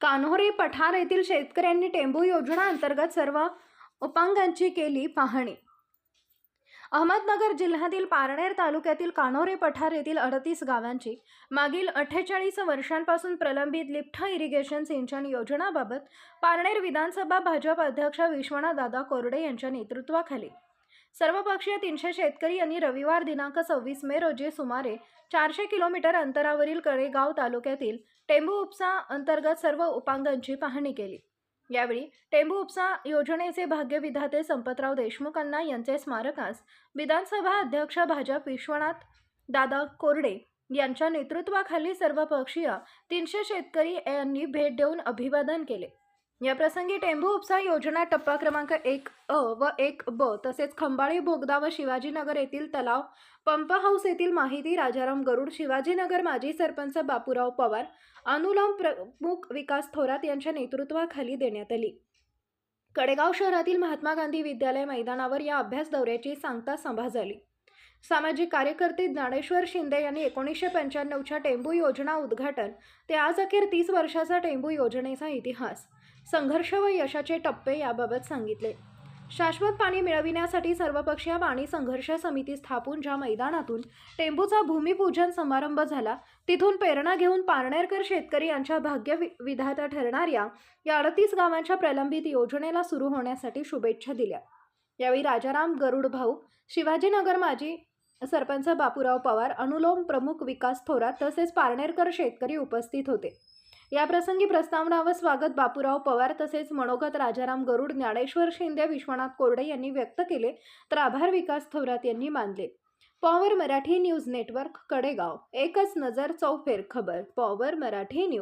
कान्होरे पठार येथील शेतकऱ्यांनी टेंबू योजना अंतर्गत सर्व उपांगांची केली पाहणी. अहमदनगर जिल्ह्यातील पारनेर तालुक्यातील कान्होरे पठार येथील अडतीस गावांची मागील अठ्ठेचाळीस वर्षांपासून प्रलंबित लिफ्ट इरिगेशन सिंचन योजनाबाबत पारनेर विधानसभा भाजप अध्यक्ष विश्वनाथदादा कोरडे यांच्या नेतृत्वाखाली सर्वपक्षीय तीनशे शेतकरी यांनी रविवार दिनांक सव्वीस मे रोजी सुमारे चारशे किलोमीटर अंतरावरील कडेगाव तालुक्यातील टेंबू उपसा अंतर्गत सर्व उपांगांची पाहणी केली. यावेळी टेंबू उपसा योजनेचे भाग्यविधाते संपतराव देशमुखांना यांचे स्मारकास विधानसभा अध्यक्ष भाजप विश्वनाथ दादा कोरडे यांच्या नेतृत्वाखाली सर्वपक्षीय तीनशे शेतकरी यांनी भेट देऊन अभिवादन केले. या प्रसंगी उपसा योजना टप्पा क्रमांक एक अ व एक ब तसेच खंबाळी बोगदा व शिवाजीनगर येथील तलाव पंप हाऊस येथील माहिती राजाराम गरुड शिवाजीनगर माजी सरपंच बापूराव पवार अनुलोम प्रमुख विकास थोरात यांच्या नेतृत्वाखाली देण्यात आली. कडेगाव शहरातील महात्मा गांधी विद्यालय मैदानावर या अभ्यास दौऱ्याची सांगता सभा झाली. सामाजिक कार्यकर्ते ज्ञानेश्वर शिंदे यांनी एकोणीसशे पंच्याण्णवच्या टेंबू योजना उद्घाटन ते आज अखेर तीस वर्षाचा टेंबू योजनेचा इतिहास. संघर्ष व यशाचे टप्पे याबाबत सांगितले. शाश्वत पाणी मिळविण्यासाठी सर्वपक्षीय पाणी संघर्ष समिती स्थापून ज्या मैदानातून टेंबूचा भूमिपूजन समारंभ झाला तिथून प्रेरणा घेऊन पारनेरकर शेतकरी यांच्या भाग्य वि- विधाता ठरणाऱ्या या अडतीस गावांच्या प्रलंबित योजनेला सुरू होण्यासाठी शुभेच्छा दिल्या. यावेळी राजाराम गरुड भाऊ शिवाजीनगर माजी सरपंच बापूराव पवार अनुलोम प्रमुख विकास थोरात तसेच पारनेरकर शेतकरी उपस्थित होते. याप्रसंगी प्रस्तावना व स्वागत बापूराव पवार तसेच मनोगत राजाराम गरुड ज्ञानेश्वर शिंदे विश्वनाथ कोरडे यांनी व्यक्त केले तर आभार विकास थोरात यांनी मानले. Power Marathi news network Kadegaon. एकच नजर चौफेर खबर. Power Marathi news.